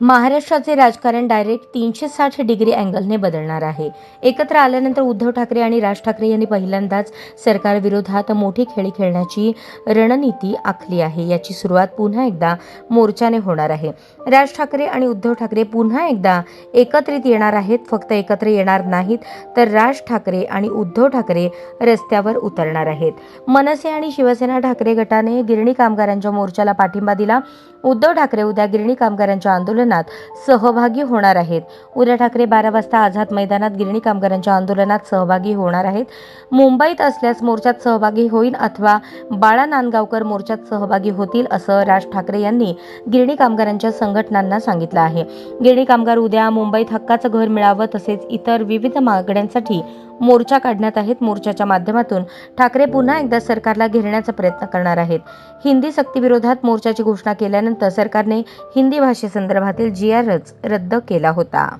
महाराष्ट्राचे राजकारण डायरेक्ट तीनशे साठ डिग्री अँगलने बदलणार आहे. एकत्र आल्यानंतर उद्धव ठाकरे आणि राज ठाकरे यांनी पहिल्यांदाच सरकारविरोधात मोठी खेळी खेळण्याची रणनीती आखली आहे. याची सुरुवात पुन्हा एकदा मोर्चाने होणार आहे. राज ठाकरे आणि उद्धव ठाकरे पुन्हा एकदा एकत्रित येणार आहेत. फक्त एकत्र येणार नाहीत तर राज ठाकरे आणि उद्धव ठाकरे रस्त्यावर उतरणार आहेत. मनसे आणि शिवसेना ठाकरे गटाने गिरणी कामगारांच्या मोर्चाला पाठिंबा दिला. उद्धव ठाकरे उद्या गिरणी कामगारांच्या आंदोलनात सहभागी होणार आहेत. उद्धव ठाकरे बारा वाजता आझाद मैदानात गिरणी कामगारांच्या आंदोलनात सहभागी होणार आहेत. मुंबईत असल्यास मोर्चात सहभागी होईल अथवा बाळा नांदगावकर मोर्चात सहभागी होतील असं राज ठाकरे यांनी गिरणी कामगारांच्या संघटनांना सांगितलं आहे. गिरणी कामगार उद्या मुंबईत हक्काचं घर मिळावं तसेच इतर विविध मागण्यांसाठी मोर्चा काढण्यात आहेत. मोर्चाच्या माध्यमातून ठाकरे पुन्हा एकदा सरकारला घेरण्याचा प्रयत्न करणार आहेत. हिंदी सक्तीविरोधात मोर्चाची घोषणा केल्यानंतर सरकारने हिंदी भाषेसंदर्भातील जी आरच रद्द केला होता.